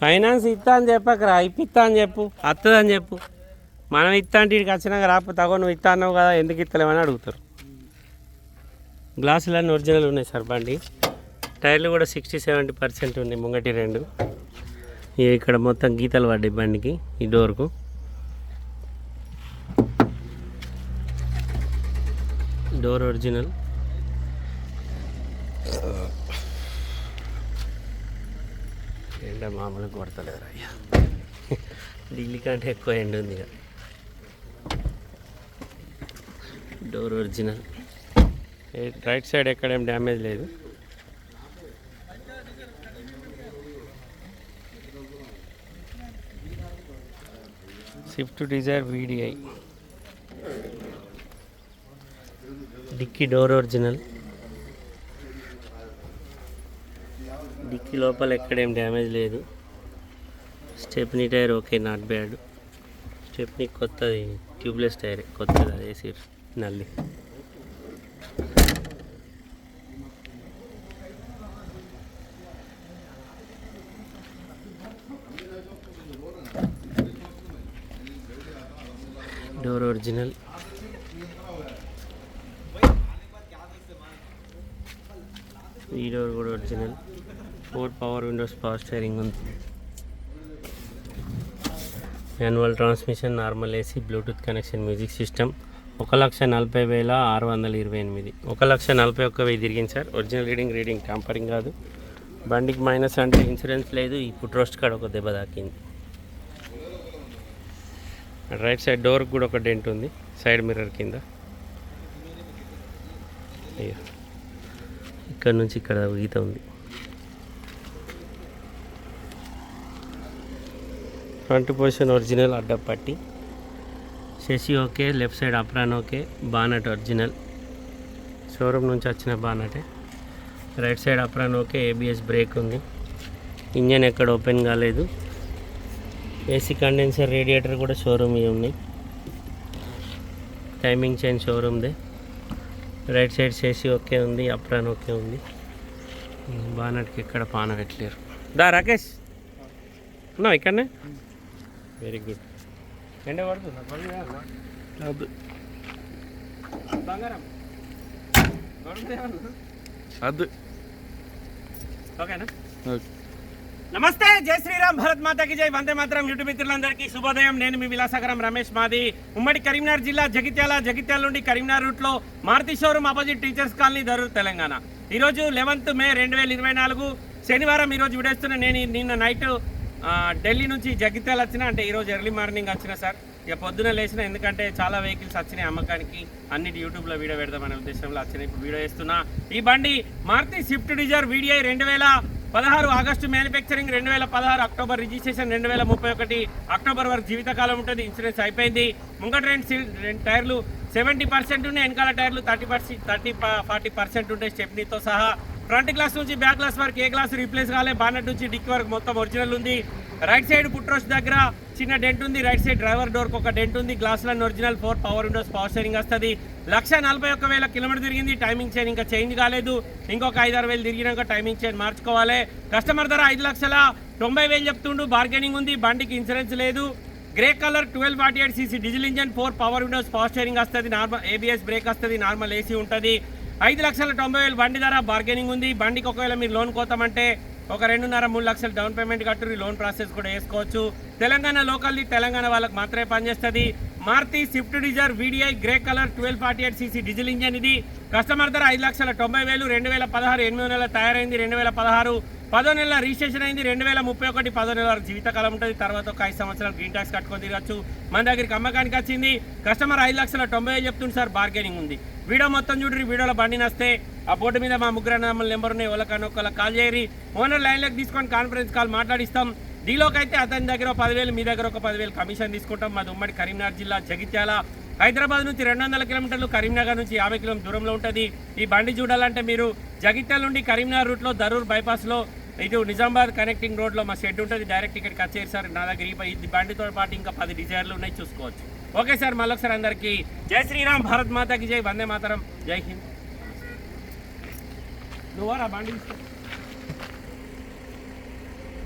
Finance ఇస్తా అని చెప్పకరా ఇప్పిస్తా అని చెప్పు వస్తుంది అని చెప్పు. మనం ఇస్తా అంటే ఇక్కడికి వచ్చినాక రాపు తగో నువ్వు ఇస్తా అన్నావు కదా ఎందుకు ఇస్తలేమని అడుగుతారు. గ్లాసులన్నీ ఒరిజినల్ ఉన్నాయి సార్ బండి. టైర్లు కూడా సిక్స్టీ సెవెంటీ పర్సెంట్ ఉన్నాయి ముంగటి రెండు. ఇక్కడ మొత్తం గీతలు పడ్డాయి బండికి ఈ డోర్కు డోర్ ఒరిజినల్ ఎండ మామూలుగా కొడతలేదు అయ్యా. ఢిల్లీ కంటే ఎక్కువ ఎండ ఉంది ఇక. డోర్ ఒరిజినల్ రైట్ సైడ్ ఎక్కడ ఏం డ్యామేజ్ లేదు. Swift Dzire VDI dickey door original ఈ లోపల ఎక్కడేం డ్యామేజ్ లేదు. Stepney tyre okay not bad. Stepney కొత్తది ట్యూబ్లెస్ టైర్ కొత్తది అది వేసి నల్లి. డోర్ ఒరిజినల్ ఈ డోర్ కూడా original four power windows power steering ఉంది. Manual transmission normal AC Bluetooth connection music system. ఒక లక్ష నలభై వేల ఆరు వందల ఇరవై ఎనిమిది. ఒక లక్ష నలభై ఒక్క వెయ్యి తిరిగింది sir. Original reading reading tampering కాదు. బండికి మైనస్ అంటే ఇన్సూరెన్స్ లేదు. ఈ ఫుట్ కాడ ఒక దెబ్బ తాకింది. రైట్ సైడ్ డోర్ కూడా ఒక డెంట్ ఉంది. సైడ్ మిర్రర్ కింద. ఇక్కడ నుంచి ఇక్కడ ఈత ఉంది. Front position original అడ్డపట్టి. Chassis okay left side apron okay bonnet original. Showroom నుంచి వచ్చిన బానటే. Right side apron okay ABS brake ఉంది. ఇంజన్ ఎక్కడ ఓపెన్ కాలేదు. ఏసీ కండెన్సర్ రేడియేటర్ కూడా షోరూమ్ ఉన్నాయి. టైమింగ్ చైన్ షోరూమ్దే. రైట్ సైడ్ చేసి ఓకే ఉంది అప్రాన్ ఓకే ఉంది. బానట్కి ఎక్కడ పాన పెట్టలేరు. దా రాకేష్. ఉన్నావు ఇక్కడనే? వెరీ గుడ్ ఎండ పడుతుందా? బంగారం. ఓకేనా? ఓకే. నమస్తే జై శ్రీరామ్ భరత్ మాతాకి జై. వందే మాత్రం యూట్యూబ్ మిత్రులందరికీ శుభోదయం. నేను మీ విలాసగరం రమేష్ మాది. ఉమ్మడి కరీంనగర్ జిల్లా జగిత్యాల జగిత్యాల నుండి కరీంనగర్ రూట్లో Maruti showroom opposite teachers colony Dharur Telangana. ఈరోజు లెవెన్త్ మే రెండు వేల ఇరవై నాలుగు. శనివారం ఈరోజు విడేస్తున్న నేను నిన్న నైట్ ఢిల్లీ నుంచి జగిత్యాల వచ్చిన అంటే ఈరోజు ఎర్లీ మార్నింగ్ వచ్చిన సార్. ఇక పొద్దున లేచిన ఎందుకంటే చాలా వెహికల్స్ వచ్చినాయి అమ్మకానికి. అన్నిటి యూట్యూబ్లో వీడియో పెడదామనే ఉద్దేశంలో వచ్చినాయి ఇప్పుడు వీడియో వేస్తున్నా ఈ బండి మారుతి స్విఫ్ట్ డిజైర్ వీడియో రెండు వేల పదహారు ఆగస్టు మ్యానుఫ్యాక్చరింగ్ రెండు వేల పదహారు అక్టోబర్ రిజిస్ట్రేషన్ రెండు వేల ముప్పై ఒకటి అక్టోబర్ వరకు జీవితకాలం ఉంటుంది. ఇన్సూరెన్స్ అయిపోయింది. ముంగట రెండు రెండు టైర్లు సెవెంటీ పర్సెంట్ ఉన్నాయి. వెనకాల టైర్లు thirty percent thirty forty percent ఉంటాయి స్టెప్నీతో సహా. ఫ్రంట్ గ్లాస్ నుంచి బ్యాక్ గ్లాస్ వరకు ఏ గ్లాస్ రీప్లేస్ కాలే? బానెట్ నుంచి డిక్ వరకు మొత్తం ఒరిజినల్ ఉంది. రైట్ సైడ్ పుట్రోస్ దగ్గర చిన్న డెంట్ ఉంది. రైట్ సైడ్ డ్రైవర్ డోర్కి ఒక డెంట్ ఉంది. గ్లాసులన్నీ original. Four power windows power steering వస్తుంది. లక్ష నలభై ఒక్క వేల కిలోమీటర్ తిరిగింది. టైమింగ్ చైన్ ఇంకా చేంజ్ కాలేదు. ఇంకొక ఐదారు వేలు తిరిగినాక టైమింగ్ చైన్ మార్చుకోవాలి. కస్టమర్ ధర ఐదు లక్షల తొంభై వేలు చెప్తుండు. బార్గెనింగ్ ఉంది. బండికి ఇన్సూరెన్స్ లేదు. Grey colour twelve forty eight CC diesel engine four power windows power steering వస్తుంది. నార్మల్ ఏబిఎస్ బ్రేక్ వస్తుంది. నార్మల్ ఏసీ ఉంటుంది. ఐదు లక్షల తొంభై వేలు బండి ధర బార్గెనింగ్ ఉంది. బండికి ఒకవేళ మీరు లోన్ కోతామంటే ఒక రెండున్నర మూడు లక్షలు డౌన్ పేమెంట్ కట్టు లోన్ ప్రాసెస్ కూడా వేసుకోవచ్చు. తెలంగాణ లోకల్ది తెలంగాణ వాళ్ళకి మాత్రమే పనిచేస్తుంది. Maruti Swift Dzire VDI grey colour twelve forty eight CC diesel engine ఇది. కస్టమర్ ధర ఐదు లక్షల తొంభై వేలు రెండు వేల పదహారు ఎనిమిది నెలల తయారైంది రెండు వేల పదహారు పదో నెలల రిజిస్ట్రేషన్ అయింది రెండు వేల ముప్పై ఒకటి పదో నెలల వరకు జీవితకాలం ఉంటుంది. తర్వాత ఒక ఐదు సంవత్సరాలు గ్రీన్ ట్యాక్స్ కట్టుకొని తిరగచ్చు. మన దగ్గరికి అమ్మకానికి వచ్చింది. కస్టమర్ ఐదు లక్షల తొంభై వేలు చెప్తుంది సార్ బార్గెనింగ్ ఉంది. వీడియో మొత్తం చూడండి వీడియోలో బండి నస్తే. ఆ బోర్డు మీద మా ముగ్గురు నెంబర్ ఉన్నాయి వాళ్ళకన్నా ఒకళ్ళ కాల్ చేయరి ఓనర్ లైన్లోకి తీసుకొని కాన్ఫరెన్స్ కాల్ మాట్లాడిస్తాం. డీలోకి అయితే అతని దగ్గర ఒక పదివేలు మీ దగ్గర ఒక పదివేలు కమిషన్ తీసుకుంటాం. మాది ఉమ్మడి కరీంనగర్ జిల్లా జగిత్యాల. హైదరాబాద్ నుంచి రెండు వందల కిలోమీటర్లు కరీంనగర్ నుంచి యాభై కిలోమీటర్ దూరంలో ఉంటుంది. ఈ బండి చూడాలంటే మీరు జగిత్యాల నుండి కరీంనగర్ రూట్లో దరూర్ బైపాస్లో ఇటు నిజామాబాద్ కనెక్టింగ్ రోడ్లో మా షెడ్ ఉంటుంది. డైరెక్ట్ ఇక్కడికి వచ్చేది సార్ నా దగ్గర ఈ- బండితో పాటు ఇంకా పది డిజైర్లు ఉన్నాయి చూసుకోవచ్చు. ఓకే సార్ మళ్ళొకసారి అందరికీ జై శ్రీరామ్ భారత్ మాతాకి జై వందే మాతరం. జై హింద్. నువ్వు రా బండి తీసుకో.